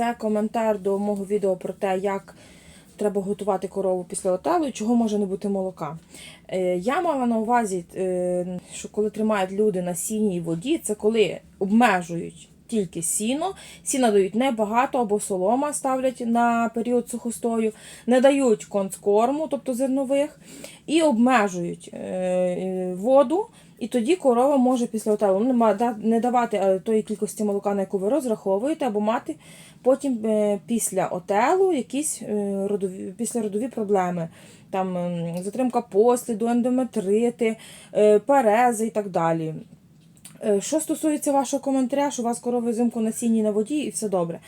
це коментар до мого відео про те, як треба готувати корову після отелу і чого може не бути молока. Е, Я мала на увазі, е, що коли тримають люди на сіній воді, це коли обмежують тільки сіно, сіна дають небагато або солома ставлять на період сухостою, не дають концкорму, тобто зернових, і обмежують е, е, воду. І тоді корова може після отелу да- не давати е, тої кількості молока, на яку ви розраховуєте, або мати потім після отелу якісь родові, післяродові проблеми. Там ем, затримка посліду, ендометрити, перези і так далі. Е, Що стосується вашого коментаря, що у вас корови взимку на сіні на воді і все добре.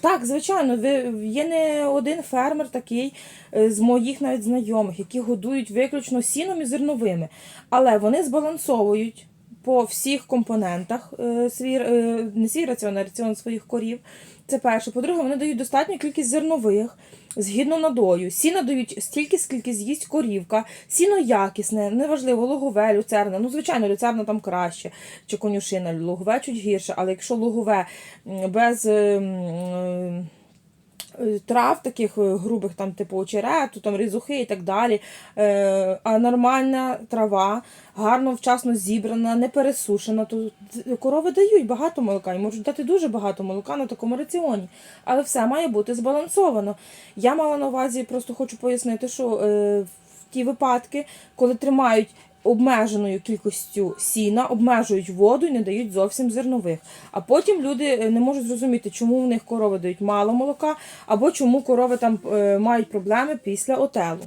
Так, звичайно, ви є не один фермер такий е, з моїх навіть знайомих, які годують виключно сіном і зерновими, але вони збалансовують по всіх компонентах е, свій, е, не свій раціон, а раціон своїх корів. Це перше. По-друге, вони дають достатню кількість зернових згідно надою. Сіна дають стільки, скільки з'їсть корівка. Сіно якісне, неважливо, лугове, люцерна. Ну, звичайно, люцерна там краще, чи конюшина, лугове чуть гірше, але якщо лугове м, без. Трав таких е, грубих, там, типу очерету, там різухи і так далі. Е, а нормальна трава, гарно, вчасно зібрана, не пересушена, то корови дають багато молока і можуть дати дуже багато молока на такому раціоні. Але все має бути збалансовано. Я мала на увазі, просто хочу пояснити, що е, в ті випадки, коли тримають обмеженою кількістю сіна, обмежують воду і не дають зовсім зернових. А потім люди е, не можуть зрозуміти, чому в них корови дають мало молока, або чому корови там е, мають проблеми після отелу.